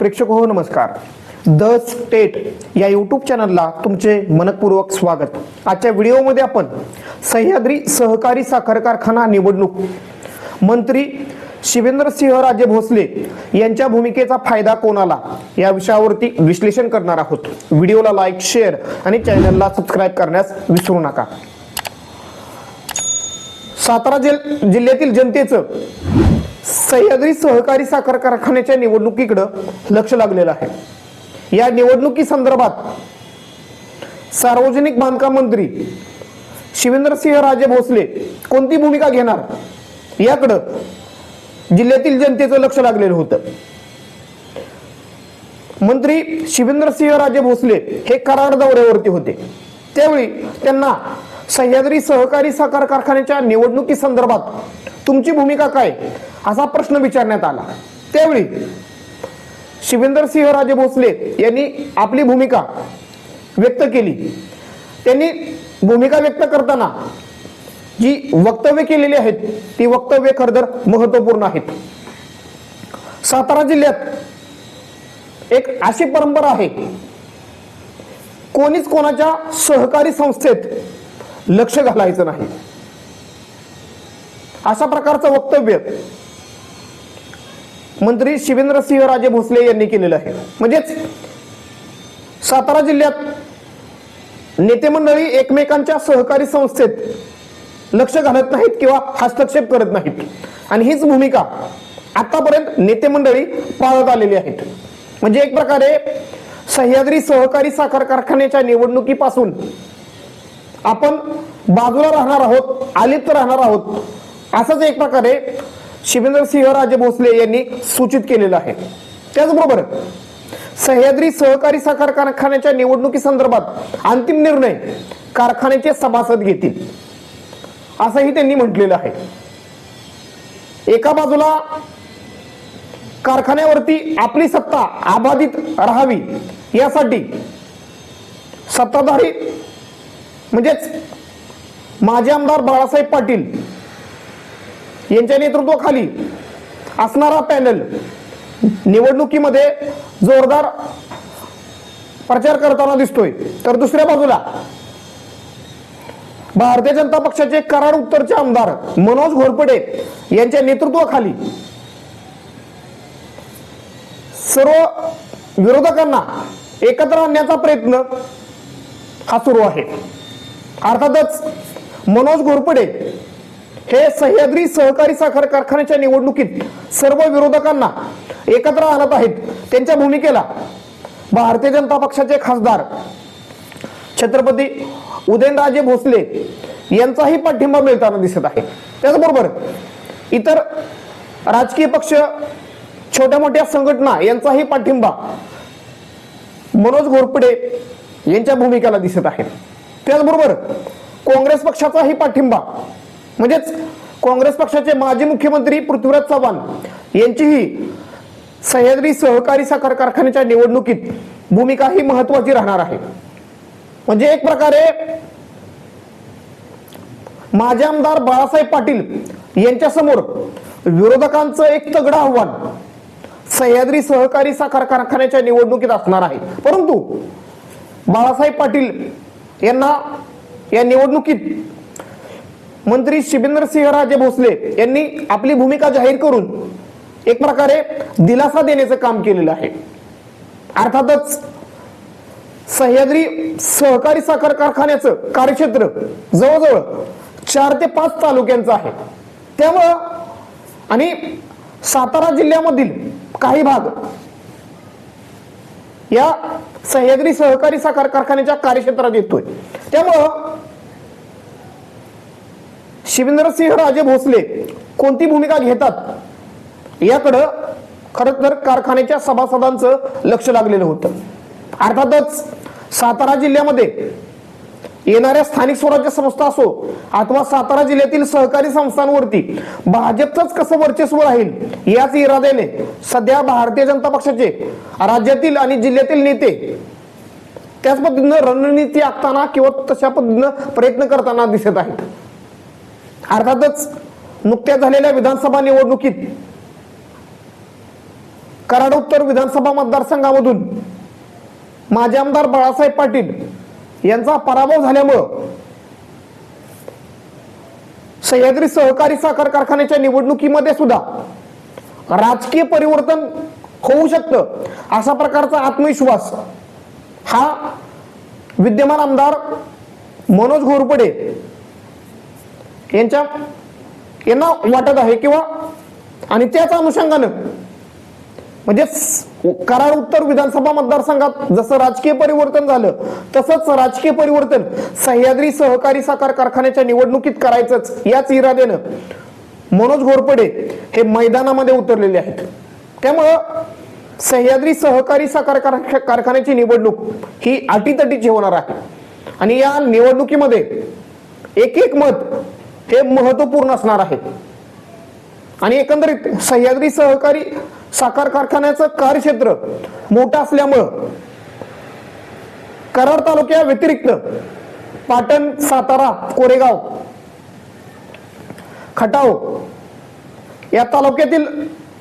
प्रेक्षक हो नमस्कार. द स्टेट या यूट्यूब चॅनलला तुमचे मनपूर्वक स्वागत. आजच्या व्हिडिओमध्ये आपण सह्याद्री सहकारी साखर कारखाना निवडणूक मंत्री शिवेंद्रसिंह राजे भोसले यांच्या भूमिकेचा फायदा कोणाला या विषयावरती विश्लेषण करणार आहोत. व्हिडिओला लाईक शेअर आणि चॅनलला सबस्क्राईब करण्यास विसरू नका. सातारा जिल जिल्ह्यातील जनतेचं सह्याद्री सहकारी साखर कारखान्याच्या निवडणुकीकडं लक्ष लागलेलं आहे. या निवडणुकी संदर्भात सार्वजनिक बांधकाम मंत्री शिवेंद्रसिंह राजे भोसले कोणती भूमिका घेणार याकडं जिल्ह्यातील जनतेचं लक्ष लागलेलं होतं. मंत्री शिवेंद्रसिंह राजे भोसले हे कराड दौऱ्यावरती होते. त्यावेळी त्यांना सह्याद्री सहकारी साखर कारखान्याच्या निवडणुकी संदर्भात तुमची भूमिका काय? असा प्रश्न विचारण्यात आला. त्यावेळी शिवेंद्रसिंह राजे भोसले यांनी आपली भूमिका व्यक्त केली. त्यांनी भूमिका व्यक्त करताना जी वक्तव्य केलेली आहेत ती वक्तव्य खरंतर महत्त्वपूर्ण आहेत. सातारा जिल्ह्यात एक अशी परंपरा आहे कोणीच कोणाच्या सहकारी संस्थेत लक्ष घालायचं नाही. अशा प्रकारचं वक्तव्य मंत्री शिवेंद्रसिंह राजे भोसले यांनी केलेलं आहे. म्हणजेच सातारा जिल्ह्यात नेते मंडळी एकमेकांच्या सहकारी संस्थेत लक्ष घालत नाहीत किंवा हस्तक्षेप करत नाहीत. आणि हीच भूमिका आतापर्यंत नेते मंडळी पाळत आलेली आहेत. म्हणजे एक प्रकारे सह्याद्री सहकारी साखर कारखान्याच्या निवडणुकीपासून आपण बाजूला राहणार आहोत आलिप्त राहणार आहोत. असंच एक प्रकारे शिवेंद्रसिंह राजे भोसले यांनी सूचित केलेलं आहे. त्याचबरोबर सह्याद्री सहकारी साखर कारखान्याच्या निवडणुकी संदर्भात अंतिम निर्णय कारखान्याचे सभासद घेतील असंही त्यांनी म्हटलेलं आहे. एका बाजूला कारखान्यावरती आपली सत्ता अबाधित राहावी यासाठी सत्ताधारी म्हणजेच माजी आमदार बाळासाहेब पाटील यांच्या नेतृत्वाखाली असणारा पॅनल निवडणुकीमध्ये जोरदार प्रचार करताना दिसतोय. तर दुसऱ्या बाजूला भारतीय जनता पक्षाचे कराड उत्तरचे आमदार मनोज घोरपडे यांच्या नेतृत्वाखाली सर्व विरोधकांना एकत्र आणण्याचा प्रयत्न हा सुरू आहे. अर्थातच मनोज घोरपडे हे सह्याद्री सहकारी साखर कारखान्याच्या निवडणुकीत सर्व विरोधकांना एकत्र आणत आहेत. त्यांच्या भूमिकेला भारतीय जनता पक्षाचे खासदार छत्रपती उदयनराजे भोसले यांचाही पाठिंबा मिळताना दिसत आहे. त्याचबरोबर इतर राजकीय पक्ष छोट्या मोठ्या संघटना यांचाही पाठिंबा मनोज घोरपडे यांच्या भूमिकेला दिसत आहे. त्याचबरोबर काँग्रेस पक्षाचाही पाठिंबा म्हणजेच काँग्रेस पक्षाचे माजी मुख्यमंत्री पृथ्वीराज चव्हाण यांचीही सह्याद्री सहकारी साखर कारखान्याच्या निवडणुकीत भूमिका ही महत्वाची राहणार आहे. म्हणजे एक प्रकारे माजी आमदार बाळासाहेब पाटील यांच्या समोर विरोधकांचं एक तगडं आव्हान सह्याद्री सहकारी साखर कारखान्याच्या निवडणुकीत असणार आहे. परंतु बाळासाहेब पाटील यांना या निवडणुकीत मंत्री शिवेंद्रसिंह राजे भोसले यांनी आपली भूमिका जाहीर करून एक प्रकारे दिलासा देण्याचं काम केलेलं आहे. अर्थातच सह्याद्री सहकारी साखर कारखान्याचं कार्यक्षेत्र जवळजवळ चार ते पाच तालुक्यांचं आहे. त्यामुळं आणि सातारा जिल्ह्यामधील काही भाग या सह्याद्री सहकारी साखर कारखान्याच्या कार्यक्षेत्रात येतोय. त्यामुळं शिवेंद्रसिंह राजे भोसले कोणती भूमिका घेतात? याकडं खर तर कारखान्याच्या सभासदांचं लक्ष लागलेलं होतं. अर्थातच सातारा जिल्ह्यामध्ये येणाऱ्या स्थानिक स्वराज्य संस्था असो अथवा सातारा जिल्ह्यातील सहकारी संस्थांवरती भाजपचंच कसं वर्चस्व राहील याच इराद्याने सध्या भारतीय जनता पक्षाचे राज्यातील आणि जिल्ह्यातील नेते त्याच पद्धतीनं रणनीती आखताना किंवा तशा पद्धतीनं प्रयत्न करताना दिसत आहेत. अर्थातच नुकत्याच झालेल्या विधानसभा निवडणुकीत कराड उत्तर विधानसभा मतदारसंघामधून माजी आमदार बाळासाहेब पाटील यांचा पराभव झाल्यामुळं सह्याद्री सहकारी साखर कारखान्याच्या निवडणुकीमध्ये सुद्धा राजकीय परिवर्तन होऊ शकतं अशा प्रकारचा आत्मविश्वास हा विद्यमान आमदार मनोज घोरपडे यांच्या यांना वाटत आहे किंवा आणि त्याच अनुषंगानं म्हणजेच कराड उत्तर विधानसभा मतदारसंघात जसं राजकीय परिवर्तन झालं तसंच राजकीय परिवर्तन सह्याद्री सहकारी साखर कारखान्याच्या निवडणुकीत करायचंच याच इराद्यानं मनोज घोरपडे हे मैदानामध्ये उतरलेले आहेत. त्यामुळं सह्याद्री सहकारी साखर कारखान्याची निवडणूक ही अटीतटीची होणार आहे. आणि या निवडणुकीमध्ये एक एक मत हे महत्त्वपूर्ण असणार आहे. आणि एकंदरीत सह्याद्री सहकारी साखर कारखान्याचं कार्यक्षेत्र मोठं असल्यामुळं कराड तालुक्या व्यतिरिक्त पाटण सातारा कोरेगाव खटाव या तालुक्यातील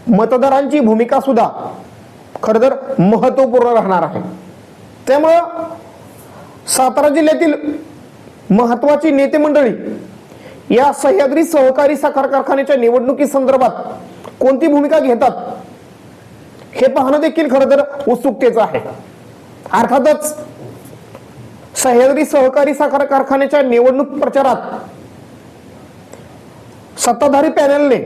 मतदारांची भूमिका सुद्धा खर तर महत्त्वपूर्ण राहणार आहे. त्यामुळं सातारा जिल्ह्यातील महत्वाची नेते मंडळी या सह्याद्री सहकारी साखर कारखान्याच्या निवडणुकी संदर्भात कोणती भूमिका घेतात? हे पाहणं देखील खरं तर उत्सुकतेच आहे. अर्थातच सह्याद्री सहकारी साखर कारखान्याच्या निवडणूक प्रचारात सत्ताधारी पॅनलने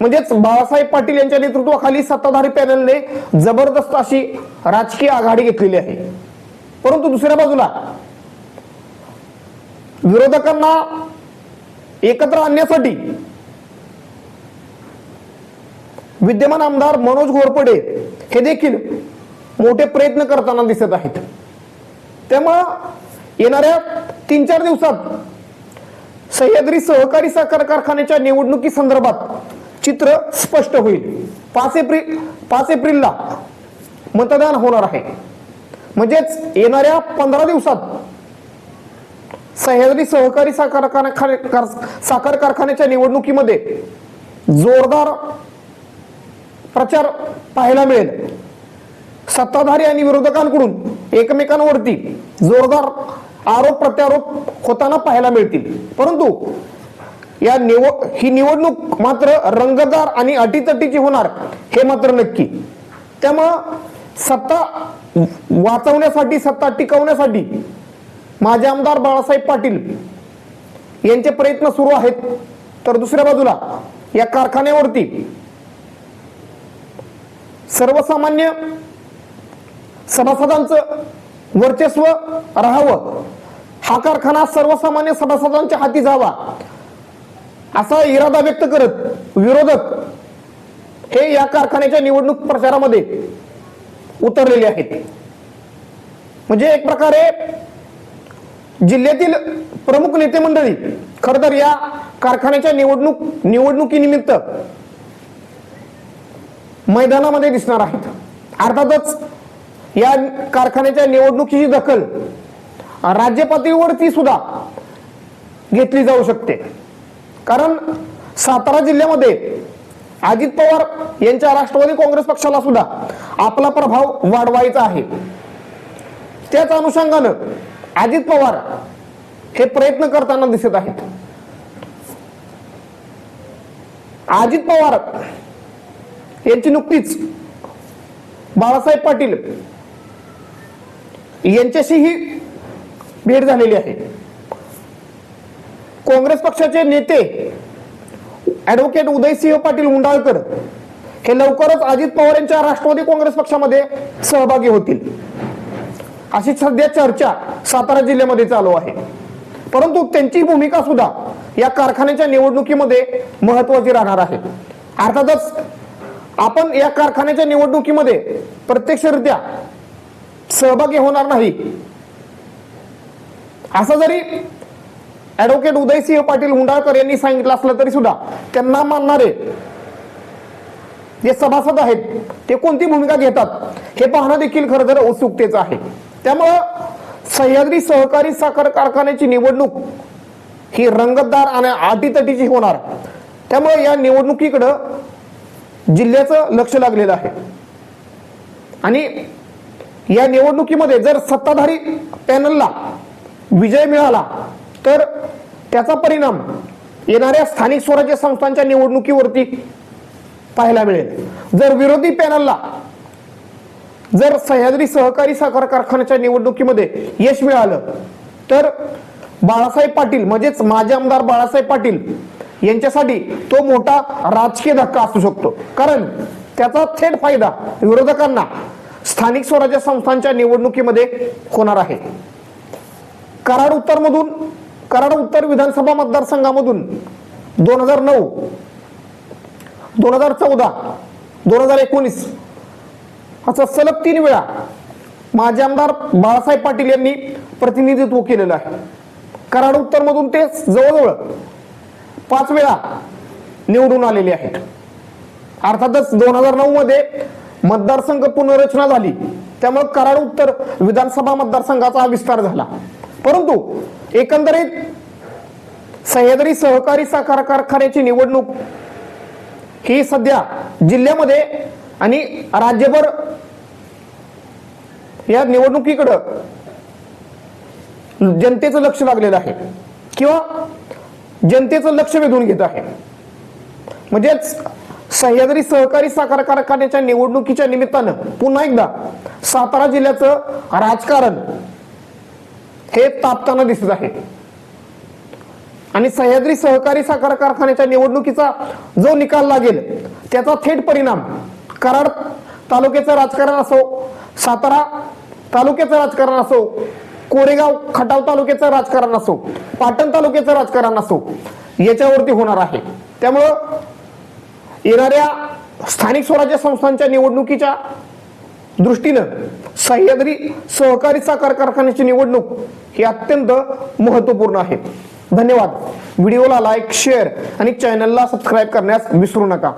म्हणजेच बाळासाहेब पाटील यांच्या नेतृत्वाखाली सत्ताधारी पॅनलने जबरदस्त अशी राजकीय आघाडी घेतलेली आहे. परंतु दुसऱ्या बाजूला विरोधकांना एकत्र आणण्यासाठी. विद्यमान आमदार मनोज घोरपडे हे देखील मोठे प्रयत्न करताना दिसत आहेत. त्यामुळं येणाऱ्या तीन चार दिवसात सह्याद्री सहकारी साखर कारखान्याच्या निवडणुकी संदर्भात चित्र स्पष्ट होईल. पाच एप्रिल पाच एप्रिलला मतदान होणार आहे. म्हणजेच येणाऱ्या पंधरा दिवसात सह्याद्री सहकारी साखर कारखाने कार- साखर कारखान्याच्या निवडणुकीमध्ये जोरदार प्रचार पाहायला मिळेल. सत्ताधारी आणि विरोधकांकडून एकमेकांवरती जोरदार आरोप प्रत्यारोप होताना पाहायला मिळतील. परंतु या निव ही निवडणूक मात्र रंगदार आणि अटीतटीची होणार हे मात्र नक्की. त्यामुळं सत्ता वाचवण्यासाठी सत्ता टिकवण्यासाठी माझे आमदार बाळासाहेब पाटील यांचे प्रयत्न सुरू आहेत. तर दुसऱ्या बाजूला या कारखान्यावरती सर्वसामान्य सभासदांचं वर्चस्व राहावं. हा कारखाना सर्वसामान्य सभासदांच्या हाती जावा असा इरादा व्यक्त करत विरोधक हे या कारखान्याच्या निवडणूक प्रचारामध्ये उतरलेले आहेत. म्हणजे एक प्रकारे जिल्ह्यातील प्रमुख नेते मंडळी खर तर या कारखान्याच्या निवडणूक निवडणुकीनिमित्त मैदानामध्ये दिसणार आहेत. अर्थातच या कारखान्याच्या निवडणुकीची दखल राज्य पातळीवरती सुद्धा घेतली जाऊ शकते. कारण सातारा जिल्ह्यामध्ये अजित पवार यांच्या राष्ट्रवादी काँग्रेस पक्षाला सुद्धा आपला प्रभाव वाढवायचा आहे. त्याच अनुषंगानं अजित पवार हे प्रयत्न करताना दिसत आहेत. अजित पवार यांची नुकतीच बाळासाहेब पाटील यांच्याशीही भेट झालेली आहे. काँग्रेस पक्षाचे नेते ऍडव्होकेट उदयसिंह पाटील उंडाळकर हे लवकरच अजित पवार यांच्या राष्ट्रवादी काँग्रेस पक्षामध्ये सहभागी होतील. अशी सध्या चर्चा सातारा जिल्ह्यामध्ये चालू आहे. परंतु त्यांची भूमिका सुद्धा या कारखान्याच्या निवडणुकीमध्ये महत्वाची राहणार आहे. अर्थातच आपण या कारखान्याच्या निवडणुकीमध्ये प्रत्यक्षरित्या सहभागी होणार नाही. असं जरी ऍडव्होकेट उदयसिंह पाटील हुंडाळकर यांनी सांगितलं असलं तरी सुद्धा त्यांना मानणारे जे सभासद आहेत ते कोणती भूमिका घेतात हे पाहणं देखील खरं तर उत्सुकतेचं आहे. त्यामुळं सह्याद्री सहकारी साखर कारखान्याची निवडणूक ही रंगतदार आणि अटीतटीची होणार. त्यामुळे या निवडणुकीकडं जिल्ह्याचं लक्ष लागलेलं आहे. आणि या निवडणुकीमध्ये जर सत्ताधारी पॅनलला विजय मिळाला तर त्याचा परिणाम येणाऱ्या स्थानिक स्वराज्य संस्थांच्या निवडणुकीवरती पाहायला मिळेल. जर विरोधी पॅनलला जर सह्याद्री सहकारी साखर कारखान्याच्या निवडणुकीमध्ये यश मिळालं तर बाळासाहेब पाटील म्हणजेच माजी आमदार बाळासाहेब पाटील यांच्यासाठी तो मोठा राजकीय धक्का असू शकतो. कारण त्याचा थेट फायदा विरोधकांना स्थानिक स्वराज्य संस्थांच्या निवडणुकीमध्ये होणार आहे. कराड उत्तरमधून कराड उत्तर विधानसभा मतदारसंघामधून दोन हजार नऊ दोन हजार चौदा दोन हजार एकोणीस असं सलग तीन वेळा माजी आमदार बाळासाहेब पाटील यांनी प्रतिनिधित्व केलेलं आहे. कराड उत्तरमधून ते जवळजवळ पाच वेळा निवडून आलेले आहेत. अर्थातच दोन हजार नऊ मध्ये मतदारसंघ पुनर्रचना झाली. त्यामुळे कराड उत्तर विधानसभा मतदारसंघाचा विस्तार झाला. परंतु एकंदरीत सह्याद्री सहकारी साखर कारखान्याची निवडणूक ही सध्या जिल्ह्यामध्ये आणि राज्यभर या निवडणुकीकडं जनतेचं लक्ष लागलेलं आहे. किंवा जनतेचं लक्ष वेधून घेत आहे. म्हणजेच सह्याद्री सहकारी साखर कारखान्याच्या निवडणुकीच्या निमित्तानं पुन्हा एकदा सातारा जिल्ह्याचं राजकारण हे तापताना दिसत आहे. आणि सह्याद्री सहकारी साखर कारखान्याच्या निवडणुकीचा जो निकाल लागेल त्याचा थेट परिणाम कराड तालुक्याचं राजकारण असो सातारा तालुक्याचं राजकारण असो कोरेगाव खटाव तालुक्याचं राजकारण असो पाटण तालुक्याचं राजकारण असो याच्यावरती होणार आहे. त्यामुळं येणाऱ्या स्थानिक स्वराज्य संस्थांच्या निवडणुकीच्या दृष्टीनं सह्याद्री सहकारी साखर कारखान्याची निवडणूक ही अत्यंत महत्त्वपूर्ण आहे. धन्यवाद. व्हिडिओला लाईक शेअर आणि चॅनलला सबस्क्राईब करण्यास विसरू नका.